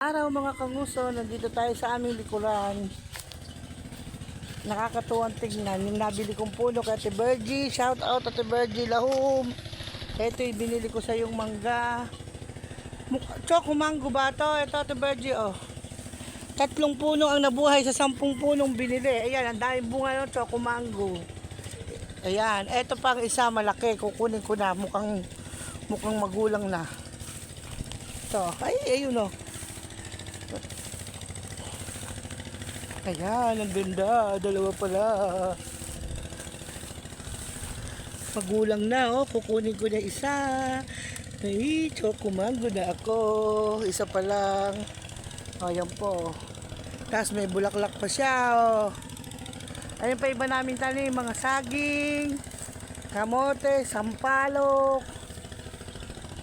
Araw mga kanguso, nandito tayo sa aming likuran. Nakakatuwang tignan. Yung nabili kong puno kay Ate Bergie. Shout out Ate Bergie Lahum. Ito yung binili ko sa yung mangga. Choco mango ba to? Ito Ate Bergie oh. Tatlong puno ang nabuhay sa sampung punong binili. Ayan, ang daming bunga ng choco mango. Ayan, ito pang isa malaki. Kukunin ko na. Mukhang, mukhang magulang na. Ito. Ay, ayun oh. Ayan, ang ganda. Dalawa pala. Magulang na, oh. Kukunin ko na isa. Ay, choco mango na ako. Isa pa lang. O, yan po. Tapos may bulaklak pa siya, oh. Ayun pa iba namin tanim, mga saging, kamote, sampalok.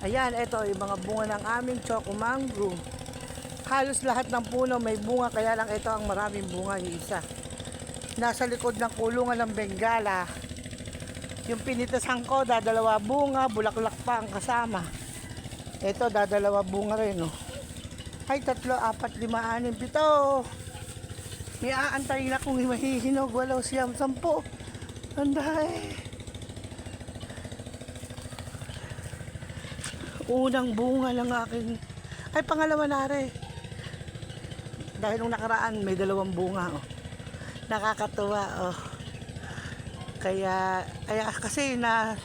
Ayan, ito yung mga bunga ng aming choco mango. Halos lahat ng puno may bunga, kaya lang ito ang maraming bunga yung isa. Nasa likod ng kulungan ng Bengala. Yung pinitasan ko, dadalawa bunga, bulaklak pa ang kasama. Ito, dadalawa bunga rin, oh. Ay, tatlo, apat, lima, anim, pito. May aantayin akong mahihinog. Walaw siyam, sampo. Anday. Unang bunga ng aking... Ay, pangalawa na rin. Dahil nung nakaraan, may dalawang bunga. Oh. Nakakatuwa. Oh. Kaya, kaya kasi na,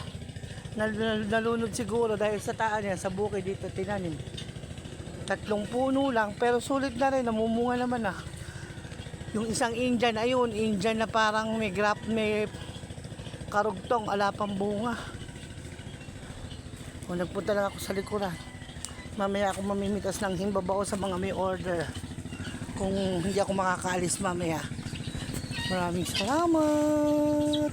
na, na- nalunod siguro dahil sa taan niya, sa bukid dito tinanim. Tatlong puno lang, pero sulit na rin, namumunga naman ah. Yung isang Indian, ayun, Indian na parang may grap, may karugtong, ala pang bunga. O, nagpunta lang ako sa likuran. Mamaya ako mamimitas ng himbabao sa mga may order. Kung hindi ako makakaalis mamaya. Maraming salamat.